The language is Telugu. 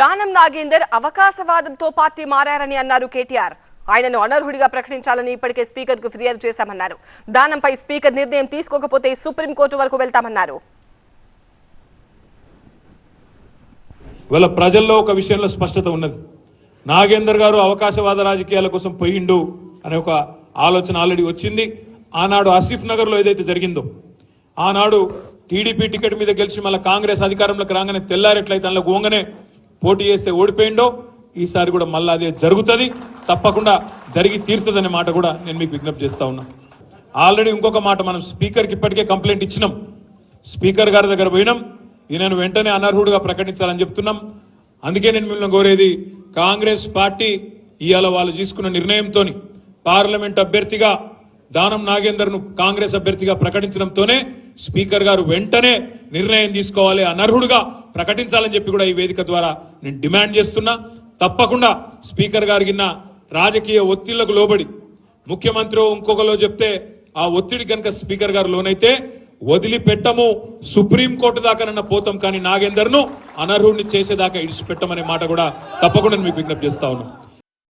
దానం నాగేందర్ అవకాశవాదంతో పార్టీ మారారని అన్నారు కేటీఆర్. ఆయనను అనర్హుడిగా ప్రకటించాలని ఇప్పటికే స్పీకర్కు ఫిర్యాదు చేశామన్నారు. దానంపై స్పీకర్ నిర్ణయం తీసుకోకపోతే సుప్రీంకోర్టు వరకు వెళ్తామన్నారు. ప్రజల్లో ఒక విషయంలో స్పష్టత ఉన్నది. నాగేందర్ గారు అవకాశవాద రాజకీయాల కోసం పోయిండు అనే ఒక ఆలోచన ఆల్రెడీ వచ్చింది. ఆనాడు ఆసిఫ్ నగర్లో ఏదైతే జరిగిందో ఆనాడు టీడీపీ టికెట్ మీద గెలిచి మళ్ళీ కాంగ్రెస్ అధికారంలోకి రాగానే తెల్లారెట్లయితే అందులో గోంగనే పోటీ చేస్తే ఓడిపోయిండో ఈసారి కూడా మళ్ళీ అదే జరుగుతుంది. తప్పకుండా జరిగి తీరుతుందనే మాట కూడా నేను మీకు విజ్ఞప్తి చేస్తా ఉన్నా. ఆల్రెడీ ఇంకొక మాట మనం స్పీకర్కి ఇప్పటికే కంప్లైంట్ ఇచ్చినాం. స్పీకర్ గారి దగ్గర పోయినాం. ఈయనను వెంటనే అనర్హుడుగా ప్రకటించాలని చెప్తున్నాం. అందుకే నేను మిమ్మల్ని కోరేది కాంగ్రెస్ పార్టీ ఇవాళ వాళ్ళు తీసుకున్న నిర్ణయంతో పార్లమెంట్ అభ్యర్థిగా దానం నాగేందర్ను కాంగ్రెస్ అభ్యర్థిగా ప్రకటించడంతోనే స్పీకర్ గారు వెంటనే నిర్ణయం తీసుకోవాలి అనర్హుడుగా ప్రకటించాలని చెప్పి కూడా ఈ వేదిక ద్వారా నేను డిమాండ్ చేస్తున్నా. తప్పకుండా స్పీకర్ గారికి రాజకీయ ఒత్తిళ్ళకు లోబడి ముఖ్యమంత్రి ఇంకొకలో చెప్తే ఆ ఒత్తిడి కనుక స్పీకర్ గారు లోనైతే వదిలిపెట్టము. సుప్రీంకోర్టు దాకానన్న పోతాం కానీ నాగేందర్ను అనర్హుడిని చేసేదాకా ఇడిచిపెట్టమనే మాట కూడా తప్పకుండా నేను మీకు విజ్ఞప్తి చేస్తా ఉన్నాను.